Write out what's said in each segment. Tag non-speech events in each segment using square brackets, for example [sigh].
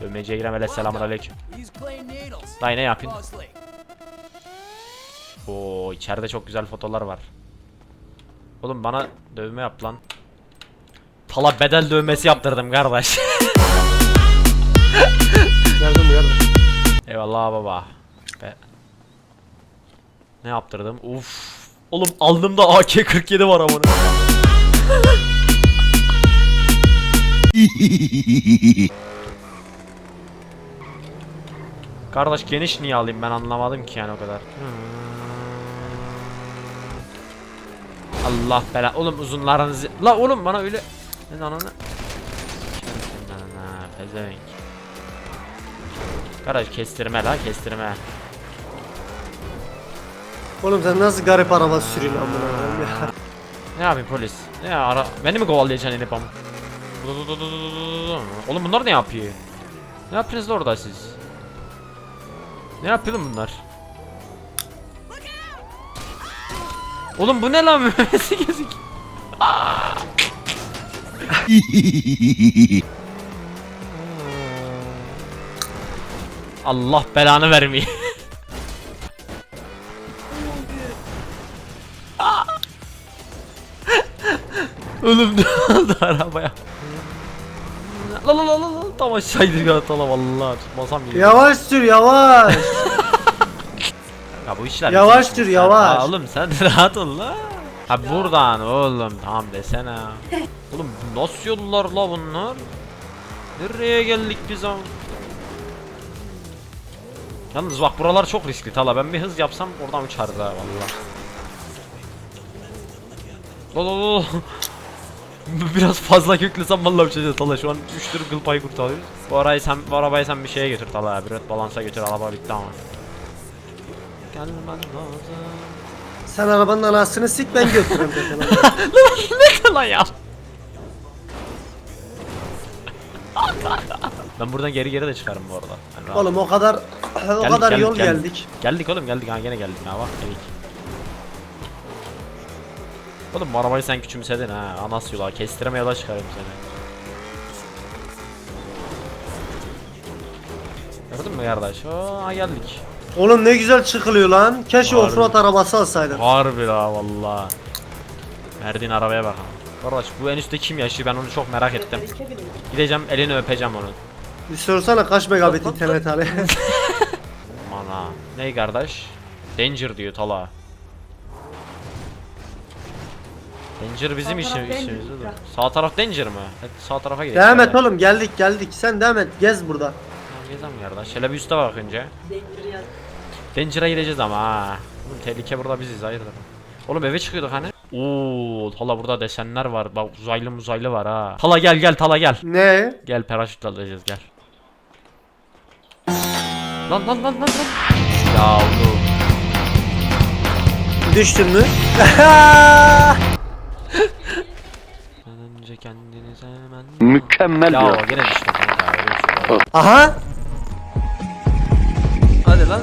Dövmeciye giren hele selamun aleyküm. Dayı ne yapayım? Closely. Oo içeride çok güzel fotolar var. Oğlum bana dövme yap lan. Tala bedel dövmesi yaptırdım kardeş. Geldim geldim. Eyvallah baba. Be. Ne yaptırdım? Uf. Oğlum aldığımda AK-47 var amına. [laughs] Kardeş geniş niye alayım ben anlamadım ki yani o kadar. Allah bela. Oğlum uzunlarınızı. La oğlum bana öyle. Ne ananı. Pezevenk. Kardeş kestirme la kestirme. Oğlum sen nasıl garip araba sürüyorsun amına koyayım ya. Ne yapayım polis? Ne ara? Beni mi kovalayacaksın inip am? Oğlum bunlar ne yapıyor? Ne yapıyorsunuz da orada siz? Ne yapıyor bunlar? Oğlum bu ne lan [laughs] memesi gözük? Allah belanı vermeye. [laughs] Oğlum ne oldu arabaya? La la la la la tam aşağıydı ya tala vallahi tutmasam iyi. Yavaş sür yavaş. [laughs] Ya bu işler Yavaş bizim dur, işimiz. yavaş. Ya oğlum sen [laughs] rahat ol la. Ha buradan oğlum tamam desene. [laughs] Oğlum bu nasıl yollar la bunlar? Nereye geldik biz am? Yalnız bak buralar çok riskli Tala ben bir hız yapsam oradan uçardı ha valla. Lolo [laughs] Biraz fazla yüklesem vallahi uçacağız Tala şu an 3 tür kıl payı kurtarıyoruz. Bu arabayı sen bu arabayı sen bir şeye götür Tala bir red balansa götür araba bitti ama. Gelmen lazım. Sen arabanın anasını sik ben götürürüm [laughs] ne kadar ya? ben buradan geri geri de çıkarım bu arada. Yani rahat- Oğlum o kadar o Geldik, kadar geldik, yol geldik. geldik. Geldik oğlum geldik ha gene geldik ha bak geldik. Oğlum bu arabayı sen küçümsedin ha. Anas yola kestireme yola çıkarım seni. Gördün mü kardeş? Aa geldik. Oğlum ne güzel çıkılıyor lan. Keşke Harbi. offroad arabası alsaydın. Harbi la valla. Verdiğin arabaya bak. Kardeş bu en üstte kim yaşıyor ben onu çok merak ettim. Gideceğim elini öpeceğim onun. Bir sorsana kaç megabit internet hali. [laughs] Mana. Ney kardeş? Danger diyor Tala. Danger bizim Sağ işi, taraf işimiz Danger. oğlum. Sağ taraf Danger mı? Hadi sağ tarafa gidelim. devam et oğlum geldik geldik. Sen devam et. Gez burada. Tamam, Gezelim kardeş. Şöyle bir üste bak önce. Yaz. Danger'a gideceğiz ama ha. Oğlum tehlike burada biziz hayırdır. Oğlum eve çıkıyorduk hani. Oo, Tala burada desenler var. Bak uzaylı muzaylı var ha. Tala gel gel Tala gel. Ne? Gel paraşütle alacağız gel. Lan lan lan lan lan. Ya oğlum. Düştün mü? [laughs] Kendinize hemen... Mükemmel Ya bir gene düştüm kanka öyle bir şey. Aha. Hadi lan.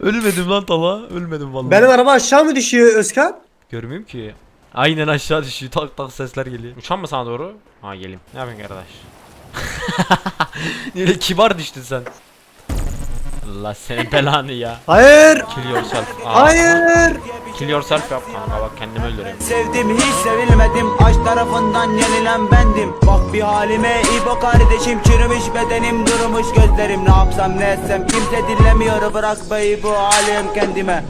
Ölmedim lan Tala. Ölmedim vallahi. Benim araba aşağı mı düşüyor Özkan? Görmüyorum ki. Aynen aşağı düşüyor. Tak tak sesler geliyor. Uçan mı sana doğru? Ha geleyim. Ne yapıyorsun kardeş? [laughs] Niye kibar düştün sen? Allah senin belanı ya. Hayır. Kill yourself. Aa, Hayır. Kill yourself yap. Kanka bak kendimi öldüreyim. Sevdim hiç sevilmedim Aşk tarafından yenilen bendim Bak bir halime İbo kardeşim Çürümüş bedenim durmuş gözlerim Ne yapsam ne etsem kimse dinlemiyor Bırak bey bu halim kendime